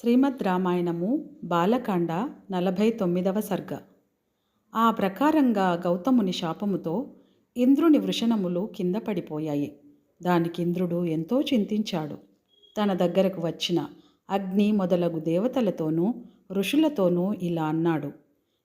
శ్రీమద్ రామాయణము బాలకాండ నలభై తొమ్మిదవ సర్గ. ఆ ప్రకారంగా గౌతముని శాపముతో ఇంద్రుని వృషణములు కింద పడిపోయాయి. దానికి ఇంద్రుడు ఎంతో చింతించాడు. తన దగ్గరకు వచ్చిన అగ్ని మొదలగు దేవతలతోనూ ఋషులతోనూ ఇలా అన్నాడు.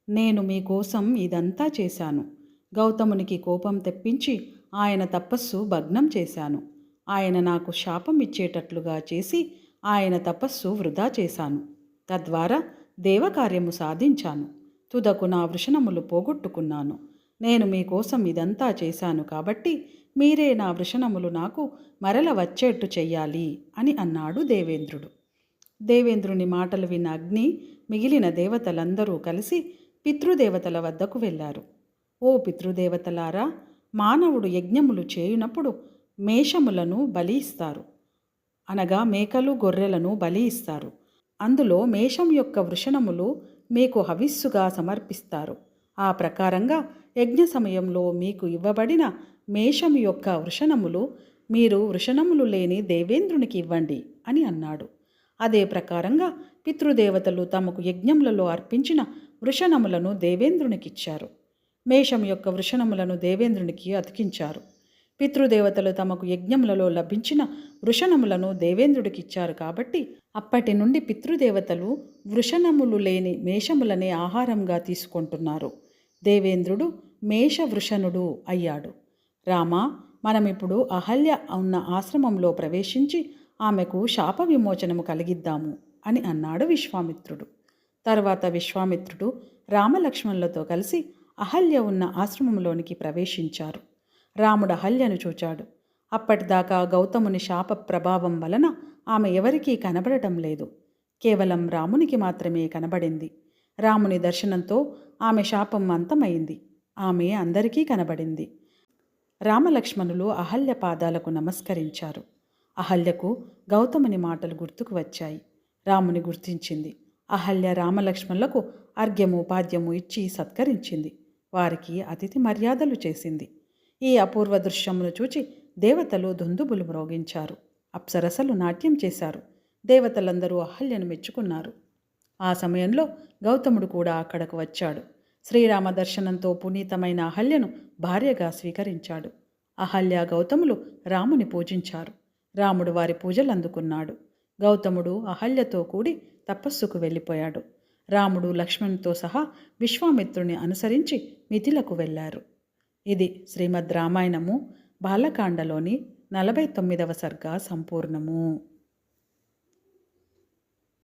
నేను మీకోసం ఇదంతా చేశాను. గౌతమునికి కోపం తెప్పించి ఆయన తపస్సు భగ్నం చేశాను. ఆయన నాకు శాపం ఇచ్చేటట్లుగా చేసి ఆయన తపస్సు వృధా చేశాను. తద్వారా దేవకార్యము సాధించాను. తుదకు నా వృషణములు పోగొట్టుకున్నాను. నేను మీకోసం ఇదంతా చేశాను కాబట్టి మీరే నా వృషణములు నాకు మరల వచ్చేట్టు చెయ్యాలి అని అన్నాడు దేవేంద్రుడు. దేవేంద్రుని మాటలు విన్న అగ్ని మిగిలిన దేవతలందరూ కలిసి పితృదేవతల వద్దకు వెళ్ళారు. ఓ పితృదేవతలారా మానవుడు యజ్ఞములు చేయునప్పుడు మేషములను బలి ఇస్తారు అనగా మేకలు గొర్రెలను బలి ఇస్తారు. అందులో మేషం యొక్క వృషణములు మీకు హవిస్సుగా సమర్పిస్తారు. ఆ ప్రకారంగా యజ్ఞ సమయంలో మీకు ఇవ్వబడిన మేషం యొక్క వృషణములు మీరు వృషణములు లేని దేవేంద్రునికి ఇవ్వండి అని అన్నాడు. అదే ప్రకారంగా పితృదేవతలు తమకు యజ్ఞములలో అర్పించిన వృషణములను దేవేంద్రునికిచ్చారు. మేషం యొక్క వృషణములను దేవేంద్రునికి అతికించారు. పితృదేవతలు తమకు యజ్ఞములలో లభించిన వృషణములను దేవేంద్రుడికిచ్చారు కాబట్టి అప్పటి నుండి పితృదేవతలు వృషణములు లేని మేషములనే ఆహారంగా తీసుకుంటున్నారు. దేవేంద్రుడు మేష వృషణుడు అయ్యాడు. రామ మనమిప్పుడు అహల్య ఉన్న ఆశ్రమంలో ప్రవేశించి ఆమెకు శాప విమోచనము కలిగిద్దాము అని అన్నాడు విశ్వామిత్రుడు. తర్వాత విశ్వామిత్రుడు రామలక్ష్మణులతో కలిసి అహల్య ఉన్న ఆశ్రమంలోనికి ప్రవేశించారు. రాముడు అహల్యను చూచాడు. అప్పటిదాకా గౌతముని శాప ప్రభావం వలన ఆమె ఎవరికీ కనబడటం లేదు. కేవలం రామునికి మాత్రమే కనబడింది. రాముని దర్శనంతో ఆమె శాపం అంతమైంది. ఆమె అందరికీ కనబడింది. రామలక్ష్మణులు అహల్య పాదాలకు నమస్కరించారు. అహల్యకు గౌతముని మాటలు గుర్తుకు వచ్చాయి. రాముని గుర్తించింది. అహల్య రామలక్ష్మణులకు అర్ఘ్యము పాద్యము ఇచ్చి సత్కరించింది. వారికి అతిథి మర్యాదలు చేసింది. ఈ అపూర్వ దృశ్యమును చూచి దేవతలు దుందుబులు మ్రోగించారు. అప్సరసలు నాట్యం చేశారు. దేవతలందరూ అహల్యను మెచ్చుకున్నారు. ఆ సమయంలో గౌతముడు కూడా అక్కడకు వచ్చాడు. శ్రీరామ దర్శనంతో పునీతమైన అహల్యను భార్యగా స్వీకరించాడు. అహల్య గౌతములు రాముని పూజించారు. రాముడు వారి పూజలు అందుకున్నాడు గౌతముడు అహల్యతో కూడి తపస్సుకు వెళ్ళిపోయాడు. రాముడు లక్ష్మణుతో సహా విశ్వామిత్రుని అనుసరించి మిథిలకు వెళ్ళారు. ఇది శ్రీమద్ రామాయణము బాలకాండలోని నలభై తొమ్మిదవ సర్గ సంపూర్ణము.